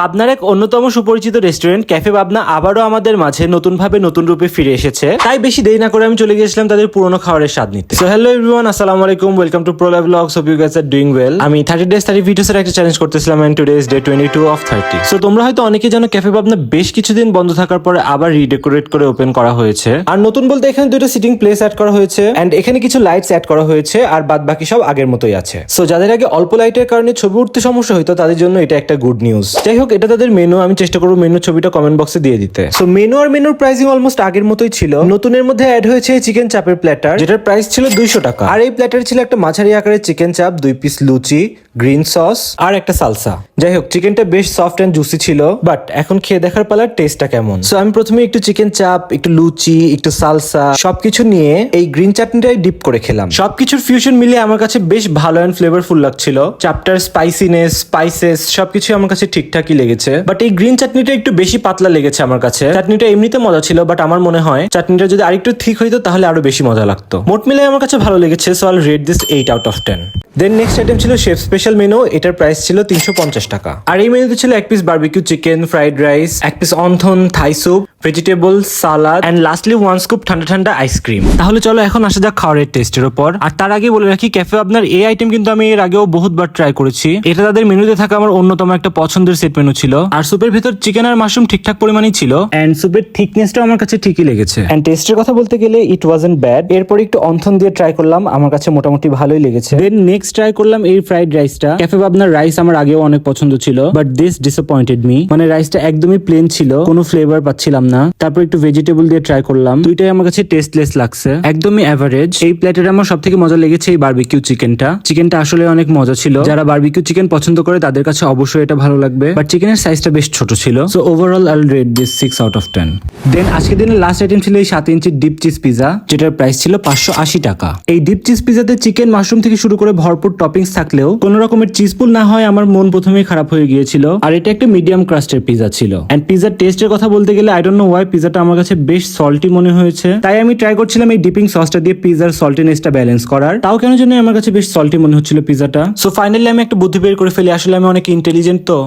পাবনার এক অন্যতম সুপরিচিত রেস্টুরেন্ট, ক্যাফে পাবনা আবারও আমাদের মাঝে নতুনভাবে নতুন রূপে ফিরে এসেছে। তাই বেশি দেরি না করে আমি চলে গিয়েছিলাম তাদের পুরনো খাবারের স্বাদ নিতে। সো হ্যালো এভরিওয়ান আসসালামু আলাইকুম welcome to pro live blogs hope you guys are doing well আমি 30 ডেজ 30 ভিডিওস এর একটা চ্যালেঞ্জ করতেছিলাম and today is day 22 of 30 so তোমরা হয়তো অনেকে জানো ক্যাফে পাবনা বেশ কিছুদিন বন্ধ থাকার পরে আবার রিডেকোরেট করে ওপেন করা হয়েছে। আর নতুন বলতে এখানে দুটো সিটিং প্লেস অ্যাড করা হয়েছে এন্ড এখানে কিছু লাইটস অ্যাড করা হয়েছে আর বাদ বাকি সব আগের মতোই আছে। সো যাদের আগে অল্প লাইটের কারণে ছবি উঠতে সমস্যা হইতো তাদের জন্য এটা একটা গুড নিউজ যাই হোক এটা তাদের মেনু আমি চেষ্টা করব মেনু ছবিটা কমেন্ট বক্সে দিয়ে দিতে। সো মেনু আর মেনুর প্রাইসিং অলমোস্ট আগের মতোই ছিল। নতুনের মধ্যে অ্যাড হয়েছে চিকেন চাপের প্ল্যাটার যেটার প্রাইস ছিল দুইশো টাকা। আর এই প্ল্যাটার ছিল একটা মাঝারি আকারের চিকেন চাপ, দুই পিস লুচি গ্রিন সস আর একটা সালসা যাই হোক চিকেনটা বেশ সফট এন্ড জুসি ছিল বাট এখন খেয়ে দেখার পালার টেস্টটা কেমন? সো আমি প্রথমে একটু চিকেন চাপ, একটু লুচি, একটু সালসা সবকিছু নিয়ে এই গ্রিন চাটনিটাই ডিপ করে খেলাম। সবকিছুর ফিউশন মিলিয়ে আমার কাছে বেশ ভালো অ্যান্ড ফ্লেভারফুল লাগছিল। চাপটার স্পাইসিনেস স্পাইসেস সবকিছু আমার কাছে ঠিকঠাকই লেগেছে? বাট এই গ্রিন চাটনিটা একটু বেশি পাতলা লেগেছে আমার কাছে। চাটনিটা এমনিতে মজা ছিল বাট আমার মনে হয় চাটনিটা যদি আরেকটু ঠিক হইতো, তাহলে আরও বেশি মজা লাগতো। মোট মিলে আমার কাছে ভালো লেগেছে so I'll rate this eight out of ten then next item ছিল শেফ স্পেশাল মেনু এটার প্রাইস ছিল তিনশো পঞ্চাশ টাকা। আর এই মেনুতে ছিল এক piece barbecue chicken fried rice এক piece wonton Thai soup vegetable salad and lastly one scoop ঠান্ডা ঠান্ডা আইসক্রিম তাহলে চলো এখন আসা যাক খাওয়ারের টেস্টের উপর। আর তার আগে বলে রাখি ক্যাফে আপনার এই আইটেম কিন্তু আমি এর আগেও বহুতবার ট্রাই করেছি। এটা তাদের মেনুতে থাকা আমার অন্যতম একটা পছন্দের সেট মেনু ছিল। আর স্যুপের ভেতর চিকেন আর মাশরুম ঠিকঠাক পরিমাণেই ছিল। অ্যান্ড স্যুপের থিকনেসটাও আমার কাছে ঠিকই লেগেছে। অ্যান্ড টেস্টের কথা বলতে গেলে ইট ওয়াজেন্ট ব্যাড এরপর একটু অন্থন দিয়ে ট্রাই করলাম আমার কাছে মোটামুটি ভালোই লেগেছে। দেন নেক্সট ট্রাই করলাম, এই ফ্রাইড রাইসটা ক্যাফে আপনার রাইস আমার আগেও অনেক পছন্দ ছিল বাট দিস ডিসঅ্যাপয়েন্টেড মি মানে রাইসটা একদমই প্লেন ছিল, কোনো ফ্লেভার পাচ্ছিলাম না। তারপর একটু ভেজিটেবল দিয়ে ট্রাই করলাম। দুইটাই আমার কাছে টেস্টলেস লাগছে। একদমই অ্যাভারেজ এই প্লেটের আমার সব থেকে মজা লেগেছে এই বারবিকিউ চিকেনটা চিকেনটা আসলে অনেক মজা ছিল। যারা বারবিকিউ চিকেন পছন্দ করে, তাদের কাছে অবশ্যই এটা ভালো লাগবে। বাট চিকেনের সাইজটা বেশ ছোট ছিল। So overall I'll rate this six out of ten then আজকের দিনের লাস্ট আইটেম ছিল এই সাত ইঞ্চি ডিপ চিজ পিজা যেটার প্রাইস ছিল পাঁচশো আশি টাকা। এই ডিপ চিজ পিজাতে চিকেন মাশরুম থেকে শুরু করে ভরপুর টপিংস থাকলেও কোন রকমের চিজ পুল না হয় আমার মন প্রথমেই খারাপ হয়ে গিয়েছিল। আর এটা একটা মিডিয়াম ক্রাস্টের পিজা ছিল। এন্ড পিজার টেস্টের কথা বলতে গেলে আই ডোন্ট নো ওয়াই পিজাটা আমার কাছে বেশ সল্টি মনে হয়েছে। তাই আমি ট্রাই করছিলাম এই ডিপিং সসটা দিয়ে পিজার সল্টিনেসটা ব্যালেন্স করার। তাও কেন জন্য আমার কাছে বেশ সল্টি মনে হচ্ছিল পিজাটা সো ফাইনালি আমি একটা বুদ্ধি বের করে ফেলি, আসলে আমি অনেক ইন্টেলিজেন্ট তো।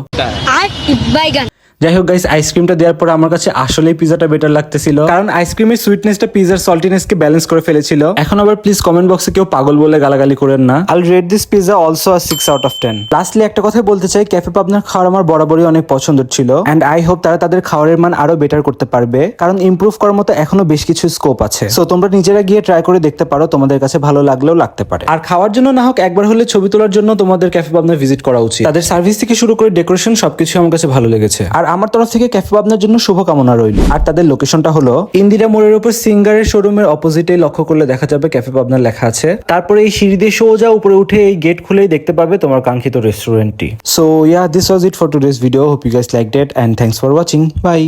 যাই হোক গাইস আইসক্রিমটা দেওয়ার পর আমার কাছে আসলেই পিজাটা বেটার লাগতেছিল। কারণ আইসক্রিমের সুইটনেসটা পিজার সল্টিনেসকে ব্যালেন্স করে ফেলেছিল। এখন আবার প্লিজ কমেন্ট বক্সে কেউ পাগল বলে গালাগালি করেন না। I'll rate this pizza also R six out of ten lastly একটা কথা বলতে চাই ক্যাফে পাবনার খাবার আমার বরাবরই অনেক পছন্দের ছিল। এন্ড আই হোপ তারা তাদের খাবারের মান আরও বেটার করতে পারবে। কারণ ইমপ্রুভ করার মতো এখনও বেশ কিছু স্কোপ আছে। সো তোমরা নিজেরা গিয়ে ট্রাই করে দেখতে পারো তোমাদের কাছে ভালো লাগলেও লাগতে পারে। আর খাওয়ার জন্য না হোক একবার হলে ছবি তোলার জন্য তোমাদের ক্যাফে পাবনা ভিজিট করা উচিত। তাদের সার্ভিস থেকে শুরু করে ডেকোরেশন সবকিছু আমার কাছে ভালো লেগেছে। আর আমার তরফ থেকে ক্যাফে পাবনার জন্য শুভকামনা রইল। আর তাদের লোকেশনটা হলো ইন্দিরা মোড়ের উপর সিঙ্গারের শোরুমের অপোজিটে লক্ষ্য করলে দেখা যাবে ক্যাফে পাবনার লেখা আছে। তারপরে এই সিঁড়ি দিয়ে সোজা উপরে উঠে এই গেট খুলেই দেখতে পাবে তোমার কাঙ্ক্ষিত রেস্টুরেন্টটি so yeah this was it for today's video hope you guys like that and thanks for watching bye